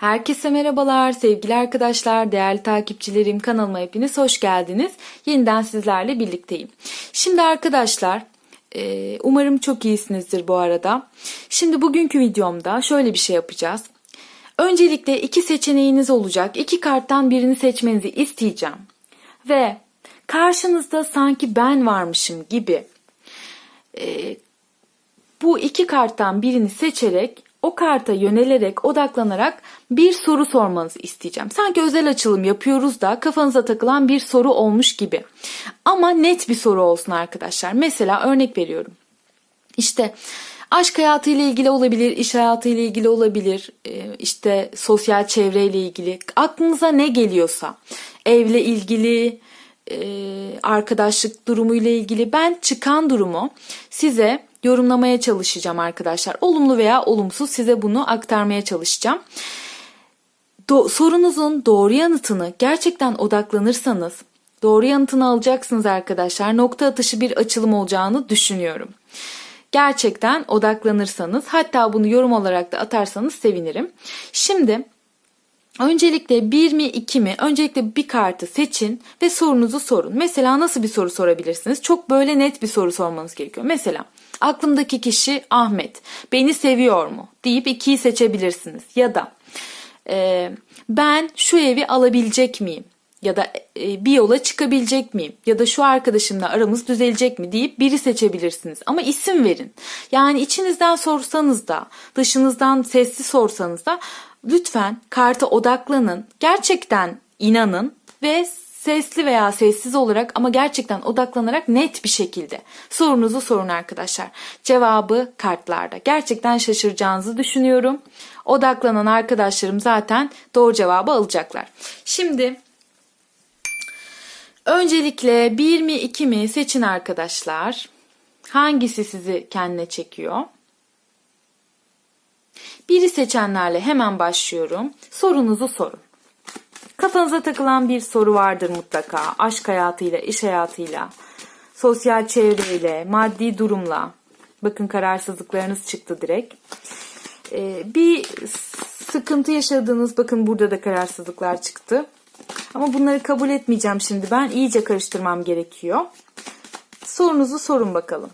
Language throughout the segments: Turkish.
Herkese merhabalar sevgili arkadaşlar, değerli takipçilerim kanalıma hepiniz hoş geldiniz. Yeniden sizlerle birlikteyim. Şimdi arkadaşlar e, umarım çok iyisinizdir bu arada. Şimdi bugünkü videomda şöyle bir şey yapacağız. Öncelikle iki seçeneğiniz olacak. İki karttan birini seçmenizi isteyeceğim. Ve karşınızda sanki ben varmışım gibi e, bu iki karttan birini seçerek o karta yönelerek, odaklanarak bir soru sormanızı isteyeceğim. Sanki özel açılım yapıyoruz da kafanıza takılan bir soru olmuş gibi. Ama net bir soru olsun arkadaşlar. Mesela örnek veriyorum. İşte aşk hayatıyla ilgili olabilir, iş hayatıyla ilgili olabilir, e, işte sosyal çevreyle ilgili. Aklınıza ne geliyorsa, evle ilgili, e, arkadaşlık durumuyla ilgili ben çıkan durumu size yorumlamaya çalışacağım arkadaşlar. Olumlu veya olumsuz size bunu aktarmaya çalışacağım. Do- sorunuzun doğru yanıtını gerçekten odaklanırsanız doğru yanıtını alacaksınız arkadaşlar. Nokta atışı bir açılım olacağını düşünüyorum. Gerçekten odaklanırsanız hatta bunu yorum olarak da atarsanız sevinirim. Şimdi Öncelikle bir mi iki mi? Öncelikle bir kartı seçin ve sorunuzu sorun. Mesela nasıl bir soru sorabilirsiniz? Çok böyle net bir soru sormanız gerekiyor. Mesela aklımdaki kişi Ahmet. Beni seviyor mu? deyip ikiyi seçebilirsiniz. Ya da e, ben şu evi alabilecek miyim? Ya da e, bir yola çıkabilecek miyim? Ya da şu arkadaşımla aramız düzelecek mi deyip biri seçebilirsiniz. Ama isim verin. Yani içinizden sorsanız da, dışınızdan sesli sorsanız da lütfen karta odaklanın. Gerçekten inanın ve sesli veya sessiz olarak ama gerçekten odaklanarak net bir şekilde sorunuzu sorun arkadaşlar. Cevabı kartlarda. Gerçekten şaşıracağınızı düşünüyorum. Odaklanan arkadaşlarım zaten doğru cevabı alacaklar. Şimdi öncelikle bir mi iki mi seçin arkadaşlar. Hangisi sizi kendine çekiyor? Biri seçenlerle hemen başlıyorum. Sorunuzu sorun. Kafanıza takılan bir soru vardır mutlaka. Aşk hayatıyla, iş hayatıyla, sosyal çevreyle, maddi durumla. Bakın kararsızlıklarınız çıktı direkt. Ee, bir sıkıntı yaşadığınız, bakın burada da kararsızlıklar çıktı. Ama bunları kabul etmeyeceğim şimdi ben. iyice karıştırmam gerekiyor. Sorunuzu sorun bakalım.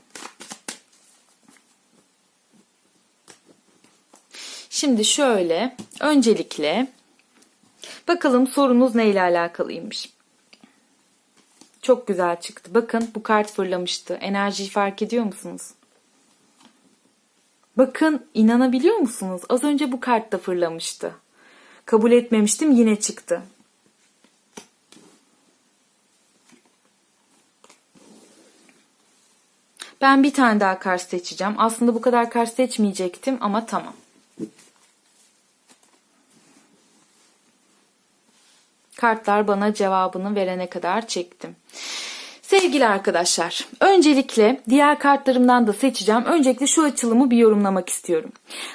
Şimdi şöyle öncelikle bakalım sorunuz neyle alakalıymış. Çok güzel çıktı. Bakın bu kart fırlamıştı. Enerjiyi fark ediyor musunuz? Bakın inanabiliyor musunuz? Az önce bu kart da fırlamıştı. Kabul etmemiştim yine çıktı. Ben bir tane daha kart seçeceğim. Aslında bu kadar kart seçmeyecektim ama tamam. Kartlar bana cevabını verene kadar çektim. Sevgili arkadaşlar, öncelikle diğer kartlarımdan da seçeceğim. Öncelikle şu açılımı bir yorumlamak istiyorum.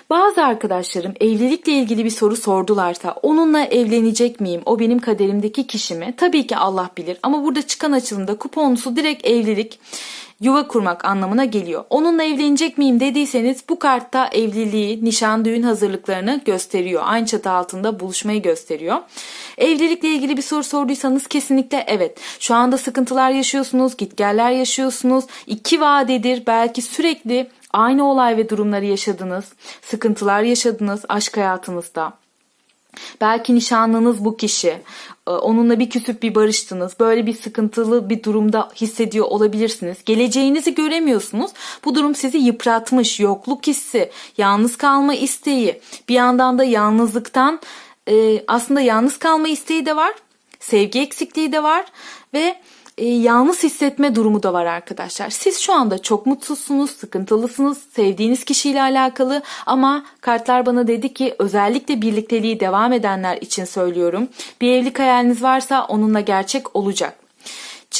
Bazı arkadaşlarım evlilikle ilgili bir soru sordularsa onunla evlenecek miyim? O benim kaderimdeki kişi mi? Tabii ki Allah bilir ama burada çıkan açılımda kuponlusu direkt evlilik yuva kurmak anlamına geliyor. Onunla evlenecek miyim dediyseniz bu kartta evliliği, nişan düğün hazırlıklarını gösteriyor. Aynı çatı altında buluşmayı gösteriyor. Evlilikle ilgili bir soru sorduysanız kesinlikle evet. Şu anda sıkıntılar yaşıyorsunuz, gitgeller yaşıyorsunuz. İki vadedir belki sürekli aynı olay ve durumları yaşadınız. Sıkıntılar yaşadınız aşk hayatınızda. Belki nişanlınız bu kişi. Ee, onunla bir küsüp bir barıştınız. Böyle bir sıkıntılı bir durumda hissediyor olabilirsiniz. Geleceğinizi göremiyorsunuz. Bu durum sizi yıpratmış. Yokluk hissi, yalnız kalma isteği. Bir yandan da yalnızlıktan e, aslında yalnız kalma isteği de var. Sevgi eksikliği de var. Ve e, yalnız hissetme durumu da var arkadaşlar. Siz şu anda çok mutsuzsunuz, sıkıntılısınız, sevdiğiniz kişiyle alakalı ama kartlar bana dedi ki özellikle birlikteliği devam edenler için söylüyorum. Bir evlilik hayaliniz varsa onunla gerçek olacak.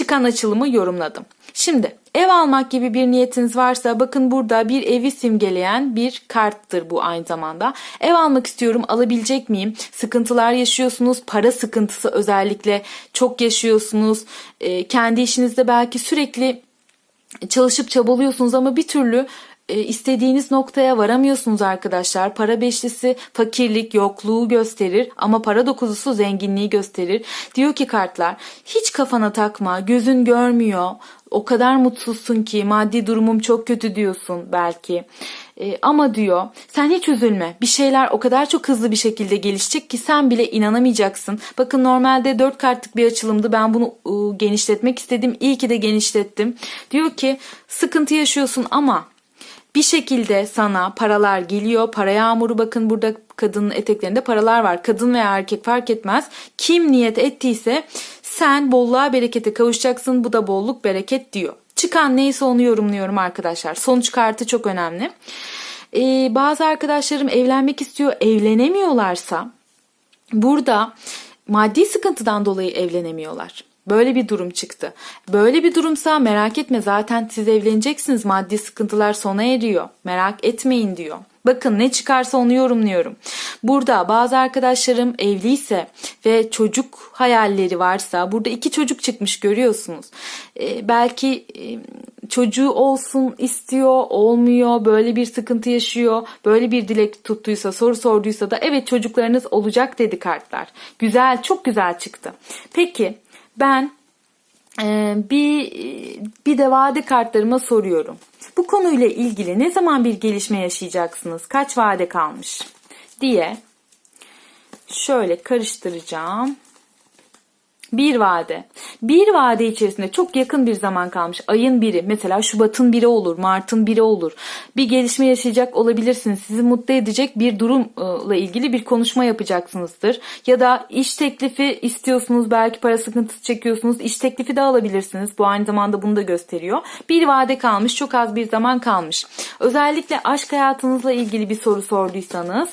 Çıkan açılımı yorumladım. Şimdi ev almak gibi bir niyetiniz varsa bakın burada bir evi simgeleyen bir karttır bu aynı zamanda. Ev almak istiyorum alabilecek miyim? Sıkıntılar yaşıyorsunuz. Para sıkıntısı özellikle çok yaşıyorsunuz. E, kendi işinizde belki sürekli çalışıp çabalıyorsunuz ama bir türlü e, istediğiniz noktaya varamıyorsunuz arkadaşlar. Para beşlisi fakirlik, yokluğu gösterir ama para dokuzusu zenginliği gösterir. Diyor ki kartlar hiç kafana takma, gözün görmüyor. O kadar mutsuzsun ki maddi durumum çok kötü diyorsun belki. E, ama diyor sen hiç üzülme. Bir şeyler o kadar çok hızlı bir şekilde gelişecek ki sen bile inanamayacaksın. Bakın normalde 4 kartlık bir açılımdı. Ben bunu e, genişletmek istedim. İyi ki de genişlettim. Diyor ki sıkıntı yaşıyorsun ama bir şekilde sana paralar geliyor. Para yağmuru bakın burada kadının eteklerinde paralar var. Kadın veya erkek fark etmez. Kim niyet ettiyse sen bolluğa berekete kavuşacaksın. Bu da bolluk bereket diyor. Çıkan neyse onu yorumluyorum arkadaşlar. Sonuç kartı çok önemli. Ee, bazı arkadaşlarım evlenmek istiyor, evlenemiyorlarsa burada maddi sıkıntıdan dolayı evlenemiyorlar. Böyle bir durum çıktı. Böyle bir durumsa merak etme zaten siz evleneceksiniz. Maddi sıkıntılar sona eriyor. Merak etmeyin diyor. Bakın ne çıkarsa onu yorumluyorum. Burada bazı arkadaşlarım evliyse ve çocuk hayalleri varsa burada iki çocuk çıkmış görüyorsunuz. Ee, belki e, çocuğu olsun istiyor, olmuyor, böyle bir sıkıntı yaşıyor, böyle bir dilek tuttuysa, soru sorduysa da evet çocuklarınız olacak dedi kartlar. Güzel, çok güzel çıktı. Peki ben e, bir bir de vade kartlarıma soruyorum. Bu konuyla ilgili ne zaman bir gelişme yaşayacaksınız? Kaç vade kalmış? diye şöyle karıştıracağım. Bir vade. Bir vade içerisinde çok yakın bir zaman kalmış. Ayın biri mesela Şubat'ın biri olur, Mart'ın biri olur. Bir gelişme yaşayacak olabilirsiniz. Sizi mutlu edecek bir durumla ilgili bir konuşma yapacaksınızdır. Ya da iş teklifi istiyorsunuz, belki para sıkıntısı çekiyorsunuz. İş teklifi de alabilirsiniz. Bu aynı zamanda bunu da gösteriyor. Bir vade kalmış, çok az bir zaman kalmış. Özellikle aşk hayatınızla ilgili bir soru sorduysanız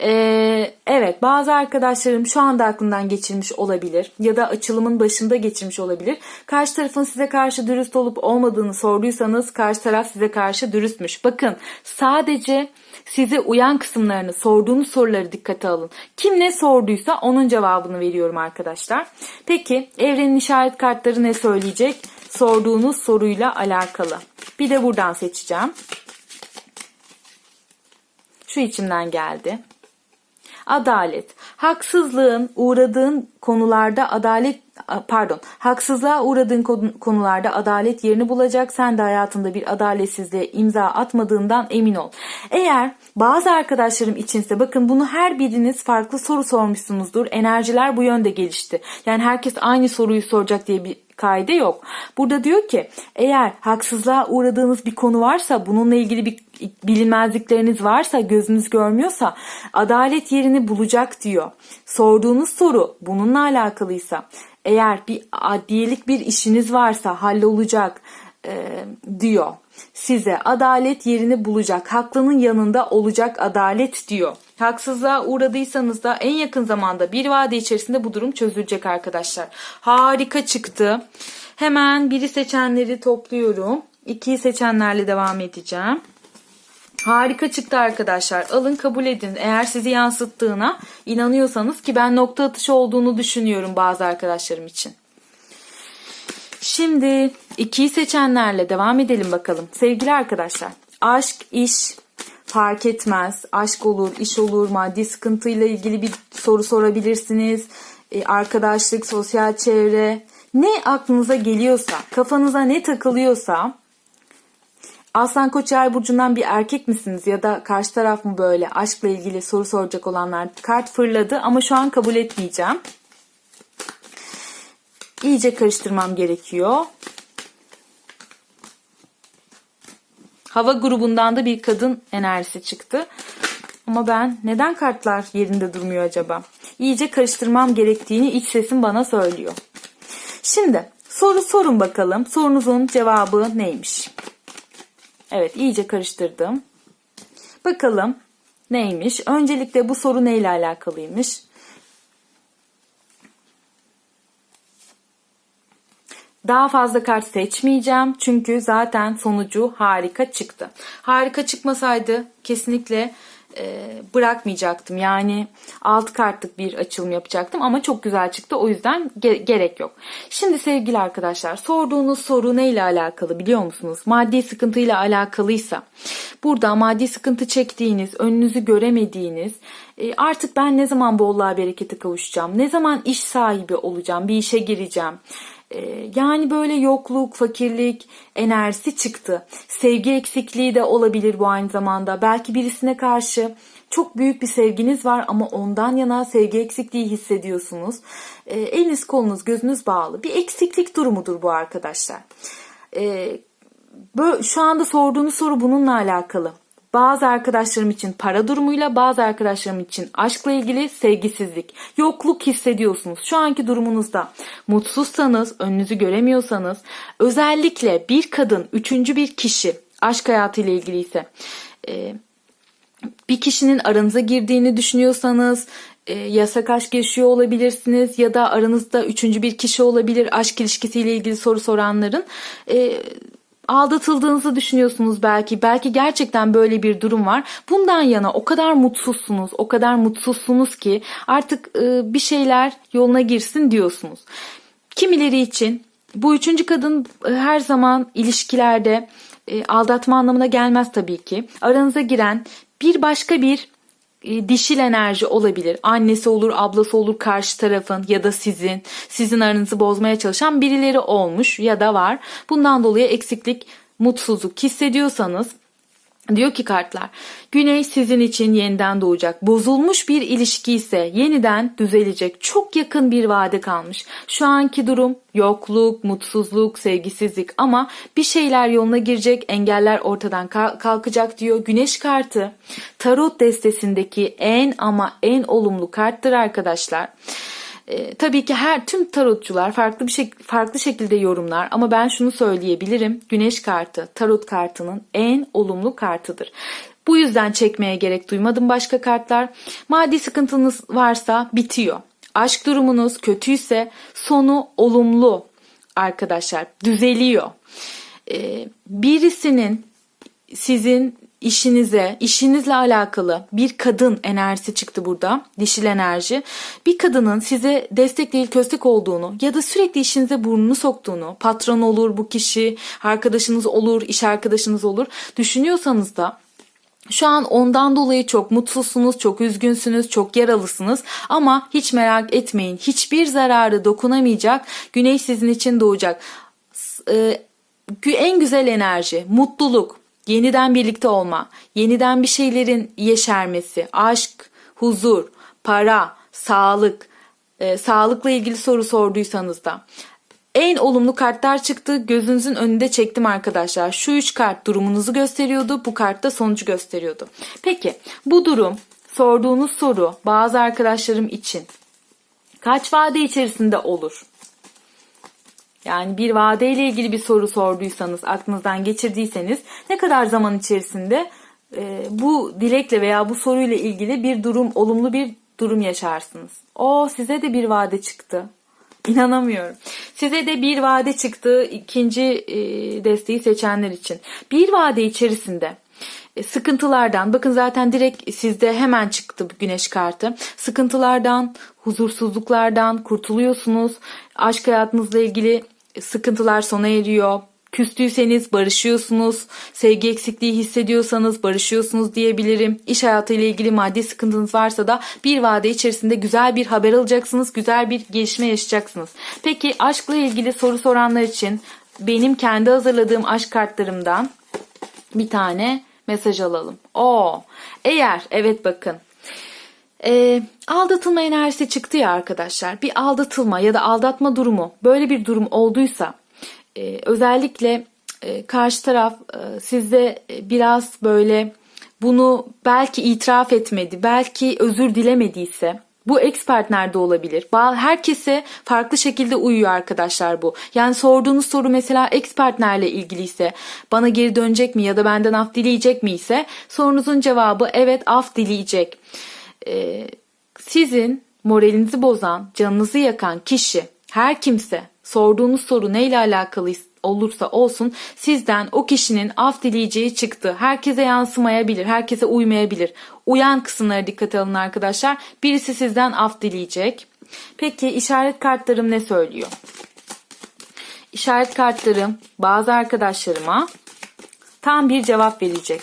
ee, evet bazı arkadaşlarım şu anda aklından geçirmiş olabilir ya da açılımın başında geçirmiş olabilir. Karşı tarafın size karşı dürüst olup olmadığını sorduysanız karşı taraf size karşı dürüstmüş. Bakın sadece size uyan kısımlarını sorduğunuz soruları dikkate alın. Kim ne sorduysa onun cevabını veriyorum arkadaşlar. Peki evrenin işaret kartları ne söyleyecek? Sorduğunuz soruyla alakalı. Bir de buradan seçeceğim. Şu içimden geldi. Adalet. Haksızlığın uğradığın konularda adalet pardon haksızlığa uğradığın konularda adalet yerini bulacak. Sen de hayatında bir adaletsizliğe imza atmadığından emin ol. Eğer bazı arkadaşlarım içinse bakın bunu her biriniz farklı soru sormuşsunuzdur. Enerjiler bu yönde gelişti. Yani herkes aynı soruyu soracak diye bir kaide yok. Burada diyor ki eğer haksızlığa uğradığınız bir konu varsa bununla ilgili bir bilinmezlikleriniz varsa gözünüz görmüyorsa adalet yerini bulacak diyor. Sorduğunuz soru bununla alakalıysa eğer bir adliyelik bir işiniz varsa hallolacak e, diyor. Size adalet yerini bulacak, haklının yanında olacak adalet diyor. Haksızlığa uğradıysanız da en yakın zamanda bir vade içerisinde bu durum çözülecek arkadaşlar. Harika çıktı. Hemen biri seçenleri topluyorum. İkiyi seçenlerle devam edeceğim. Harika çıktı arkadaşlar. Alın kabul edin. Eğer sizi yansıttığına inanıyorsanız ki ben nokta atışı olduğunu düşünüyorum bazı arkadaşlarım için. Şimdi ikiyi seçenlerle devam edelim bakalım. Sevgili arkadaşlar, aşk, iş fark etmez. Aşk olur, iş olur, maddi sıkıntıyla ilgili bir soru sorabilirsiniz. Ee, arkadaşlık, sosyal çevre, ne aklınıza geliyorsa, kafanıza ne takılıyorsa Aslan Koç Yay burcundan bir erkek misiniz ya da karşı taraf mı böyle aşkla ilgili soru soracak olanlar kart fırladı ama şu an kabul etmeyeceğim. İyice karıştırmam gerekiyor. Hava grubundan da bir kadın enerjisi çıktı. Ama ben neden kartlar yerinde durmuyor acaba? İyice karıştırmam gerektiğini iç sesim bana söylüyor. Şimdi soru sorun bakalım. Sorunuzun cevabı neymiş? Evet iyice karıştırdım. Bakalım neymiş? Öncelikle bu soru neyle alakalıymış? Daha fazla kart seçmeyeceğim çünkü zaten sonucu harika çıktı. Harika çıkmasaydı kesinlikle e, bırakmayacaktım. Yani alt kartlık bir açılım yapacaktım ama çok güzel çıktı. O yüzden ge- gerek yok. Şimdi sevgili arkadaşlar sorduğunuz soru neyle alakalı biliyor musunuz? Maddi sıkıntıyla alakalıysa burada maddi sıkıntı çektiğiniz, önünüzü göremediğiniz e, artık ben ne zaman bolluğa berekete kavuşacağım? Ne zaman iş sahibi olacağım? Bir işe gireceğim? E, Yani böyle yokluk, fakirlik, enerjisi çıktı. Sevgi eksikliği de olabilir bu aynı zamanda. Belki birisine karşı çok büyük bir sevginiz var ama ondan yana sevgi eksikliği hissediyorsunuz. E, eliniz kolunuz gözünüz bağlı. Bir eksiklik durumudur bu arkadaşlar. E, Böyle, şu anda sorduğunuz soru bununla alakalı. Bazı arkadaşlarım için para durumuyla, bazı arkadaşlarım için aşkla ilgili sevgisizlik, yokluk hissediyorsunuz. Şu anki durumunuzda mutsuzsanız, önünüzü göremiyorsanız, özellikle bir kadın, üçüncü bir kişi, aşk hayatıyla ilgili ise e, bir kişinin aranıza girdiğini düşünüyorsanız e, yasak aşk yaşıyor olabilirsiniz ya da aranızda üçüncü bir kişi olabilir aşk ilişkisiyle ilgili soru soranların e, aldatıldığınızı düşünüyorsunuz belki. Belki gerçekten böyle bir durum var. Bundan yana o kadar mutsuzsunuz o kadar mutsuzsunuz ki artık e, bir şeyler yoluna girsin diyorsunuz. Kimileri için bu üçüncü kadın e, her zaman ilişkilerde e, aldatma anlamına gelmez tabii ki. Aranıza giren bir başka bir dişil enerji olabilir. Annesi olur, ablası olur karşı tarafın ya da sizin. Sizin aranızı bozmaya çalışan birileri olmuş ya da var. Bundan dolayı eksiklik, mutsuzluk hissediyorsanız Diyor ki kartlar, güneş sizin için yeniden doğacak. Bozulmuş bir ilişki ise yeniden düzelecek. Çok yakın bir vade kalmış. Şu anki durum yokluk, mutsuzluk, sevgisizlik ama bir şeyler yoluna girecek, engeller ortadan kalkacak diyor. Güneş kartı tarot destesindeki en ama en olumlu karttır arkadaşlar. E, tabii ki her tüm tarotçular farklı bir şey, farklı şekilde yorumlar ama ben şunu söyleyebilirim. Güneş kartı tarot kartının en olumlu kartıdır. Bu yüzden çekmeye gerek duymadım başka kartlar. Maddi sıkıntınız varsa bitiyor. Aşk durumunuz kötüyse sonu olumlu arkadaşlar düzeliyor. Ee, birisinin sizin işinize, işinizle alakalı bir kadın enerjisi çıktı burada. Dişil enerji. Bir kadının size destek değil köstek olduğunu ya da sürekli işinize burnunu soktuğunu, patron olur bu kişi, arkadaşınız olur, iş arkadaşınız olur düşünüyorsanız da şu an ondan dolayı çok mutsuzsunuz, çok üzgünsünüz, çok yaralısınız ama hiç merak etmeyin. Hiçbir zararı dokunamayacak. Güneş sizin için doğacak. Ee, en güzel enerji, mutluluk, yeniden birlikte olma, yeniden bir şeylerin yeşermesi, aşk, huzur, para, sağlık, e, sağlıkla ilgili soru sorduysanız da en olumlu kartlar çıktı. Gözünüzün önünde çektim arkadaşlar. Şu üç kart durumunuzu gösteriyordu. Bu kart da sonucu gösteriyordu. Peki bu durum sorduğunuz soru bazı arkadaşlarım için kaç vade içerisinde olur? Yani bir vadeyle ilgili bir soru sorduysanız, aklınızdan geçirdiyseniz ne kadar zaman içerisinde e, bu dilekle veya bu soruyla ilgili bir durum, olumlu bir durum yaşarsınız. O size de bir vade çıktı. İnanamıyorum. Size de bir vade çıktı ikinci e, desteği seçenler için. Bir vade içerisinde sıkıntılardan bakın zaten direkt sizde hemen çıktı güneş kartı. Sıkıntılardan, huzursuzluklardan kurtuluyorsunuz. Aşk hayatınızla ilgili sıkıntılar sona eriyor. Küstüyseniz barışıyorsunuz, sevgi eksikliği hissediyorsanız barışıyorsunuz diyebilirim. İş hayatıyla ilgili maddi sıkıntınız varsa da bir vade içerisinde güzel bir haber alacaksınız, güzel bir gelişme yaşayacaksınız. Peki aşkla ilgili soru soranlar için benim kendi hazırladığım aşk kartlarımdan bir tane mesaj alalım. O eğer evet bakın e, aldatılma enerjisi çıktı ya arkadaşlar. Bir aldatılma ya da aldatma durumu böyle bir durum olduysa e, özellikle e, karşı taraf e, sizde biraz böyle bunu belki itiraf etmedi, belki özür dilemediyse bu ex partnerde olabilir. Herkese farklı şekilde uyuyor arkadaşlar bu. Yani sorduğunuz soru mesela ex partnerle ilgiliyse bana geri dönecek mi ya da benden af dileyecek mi ise sorunuzun cevabı evet af dileyecek. Ee, sizin moralinizi bozan, canınızı yakan kişi her kimse sorduğunuz soru neyle alakalı olursa olsun sizden o kişinin af dileyeceği çıktı. Herkese yansımayabilir, herkese uymayabilir. Uyan kısımlara dikkat alın arkadaşlar. Birisi sizden af dileyecek. Peki işaret kartlarım ne söylüyor? İşaret kartlarım bazı arkadaşlarıma tam bir cevap verecek.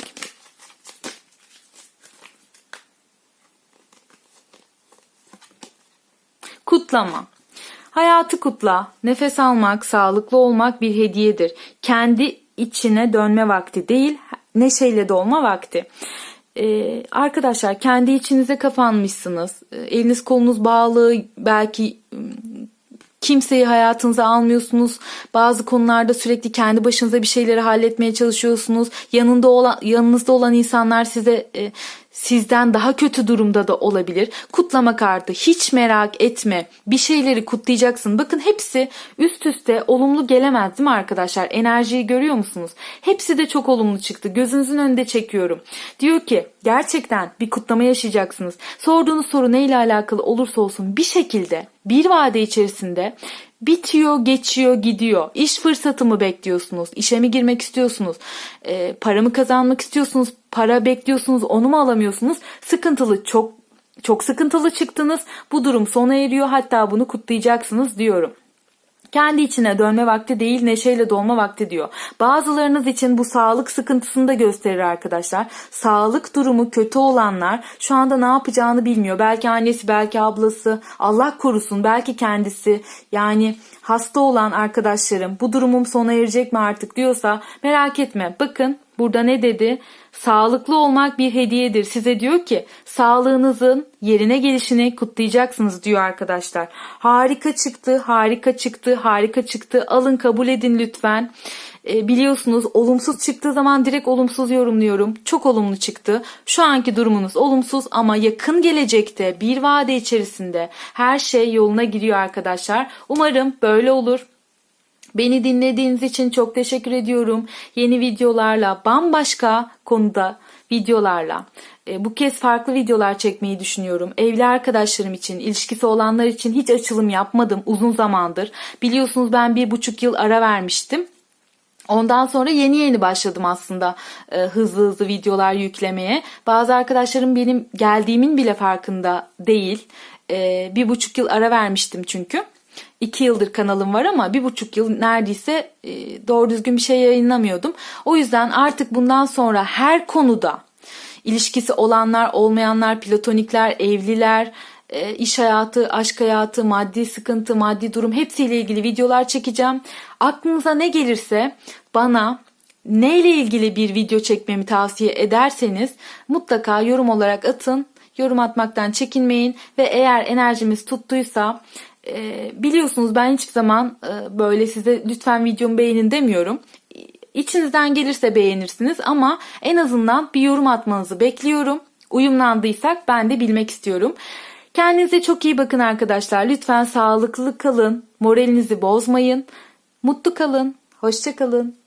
Kutlama. Hayatı kutla. Nefes almak, sağlıklı olmak bir hediyedir. Kendi içine dönme vakti değil, neşeyle dolma vakti. Ee, arkadaşlar kendi içinize kapanmışsınız. Ee, eliniz kolunuz bağlı, belki kimseyi hayatınıza almıyorsunuz. Bazı konularda sürekli kendi başınıza bir şeyleri halletmeye çalışıyorsunuz. Yanında olan yanınızda olan insanlar size e, sizden daha kötü durumda da olabilir. Kutlama kartı hiç merak etme. Bir şeyleri kutlayacaksın. Bakın hepsi üst üste olumlu gelemez değil mi arkadaşlar? Enerjiyi görüyor musunuz? Hepsi de çok olumlu çıktı. Gözünüzün önünde çekiyorum. Diyor ki gerçekten bir kutlama yaşayacaksınız. Sorduğunuz soru neyle alakalı olursa olsun bir şekilde bir vade içerisinde bitiyor, geçiyor, gidiyor. İş fırsatı mı bekliyorsunuz? İşe mi girmek istiyorsunuz? E, para mı kazanmak istiyorsunuz? Para bekliyorsunuz, onu mu alamıyorsunuz? Sıkıntılı, çok çok sıkıntılı çıktınız. Bu durum sona eriyor. Hatta bunu kutlayacaksınız diyorum. Kendi içine dönme vakti değil neşeyle dolma vakti diyor. Bazılarınız için bu sağlık sıkıntısını da gösterir arkadaşlar. Sağlık durumu kötü olanlar şu anda ne yapacağını bilmiyor. Belki annesi, belki ablası, Allah korusun, belki kendisi. Yani hasta olan arkadaşlarım bu durumum sona erecek mi artık diyorsa merak etme. Bakın burada ne dedi? Sağlıklı olmak bir hediyedir. Size diyor ki sağlığınızın yerine gelişini kutlayacaksınız diyor arkadaşlar. Harika çıktı, harika çıktı, harika çıktı. Alın kabul edin lütfen. E, biliyorsunuz olumsuz çıktığı zaman direkt olumsuz yorumluyorum. Çok olumlu çıktı. Şu anki durumunuz olumsuz ama yakın gelecekte bir vade içerisinde her şey yoluna giriyor arkadaşlar. Umarım böyle olur. Beni dinlediğiniz için çok teşekkür ediyorum. Yeni videolarla, bambaşka konuda videolarla e, bu kez farklı videolar çekmeyi düşünüyorum. Evli arkadaşlarım için, ilişkisi olanlar için hiç açılım yapmadım uzun zamandır. Biliyorsunuz ben bir buçuk yıl ara vermiştim. Ondan sonra yeni yeni başladım aslında e, hızlı hızlı videolar yüklemeye. Bazı arkadaşlarım benim geldiğimin bile farkında değil. E, bir buçuk yıl ara vermiştim çünkü. İki yıldır kanalım var ama bir buçuk yıl neredeyse e, doğru düzgün bir şey yayınlamıyordum. O yüzden artık bundan sonra her konuda ilişkisi olanlar, olmayanlar, platonikler, evliler, e, iş hayatı, aşk hayatı, maddi sıkıntı, maddi durum hepsiyle ilgili videolar çekeceğim. Aklınıza ne gelirse bana neyle ilgili bir video çekmemi tavsiye ederseniz mutlaka yorum olarak atın. Yorum atmaktan çekinmeyin ve eğer enerjimiz tuttuysa e, biliyorsunuz ben hiçbir zaman e, böyle size lütfen videomu beğenin demiyorum. İçinizden gelirse beğenirsiniz ama en azından bir yorum atmanızı bekliyorum. Uyumlandıysak ben de bilmek istiyorum. Kendinize çok iyi bakın arkadaşlar. Lütfen sağlıklı kalın. Moralinizi bozmayın. Mutlu kalın. Hoşça kalın.